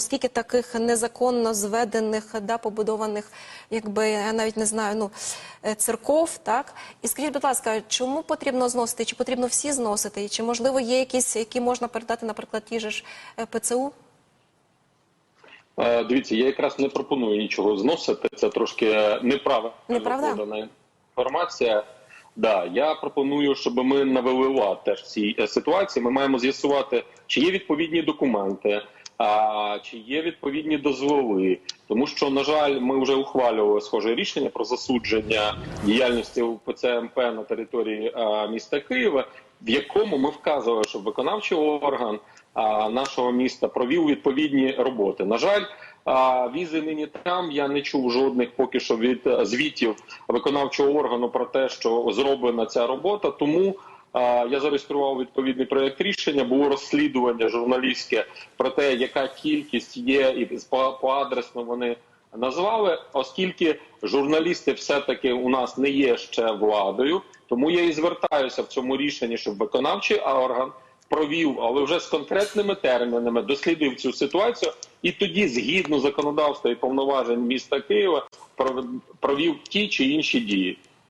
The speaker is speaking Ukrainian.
Скільки таких незаконно зведених, да, побудованих, якби я навіть не знаю, ну е, церков, так? І скажіть, будь ласка, чому потрібно зносити? Чи потрібно всі зносити? І чи можливо є якісь, які можна передати, наприклад, ті ж е, ПЦУ? Е, Дивіться, я якраз не пропоную нічого зносити. Це трошки неправильно Неправда? подана інформація. Да, я пропоную, щоб ми навели лад теж в цій е, ситуації. Ми маємо з'ясувати, чи є відповідні документи, а чи є відповідні дозволи. Тому що, на жаль, ми вже ухвалювали схоже рішення про засудження діяльності УПЦ МП на території е, міста Києва, в якому ми вказували, що виконавчий орган а, нашого міста провів відповідні роботи. На жаль, а, візи нині там. Я не чув жодних поки що від звітів виконавчого органу про те, що зроблена ця робота. Тому а, я зареєстрував відповідний проєкт рішення. Було розслідування журналістське про те, яка кількість є, і по, по адресно вони назвали, оскільки журналісти все-таки у нас не є ще владою, тому я і звертаюся в цьому рішенні, щоб виконавчий орган провів, але вже з конкретними термінами дослідив цю ситуацію, і тоді, згідно законодавства і повноважень міста Києва, пров- провів ті чи інші дії.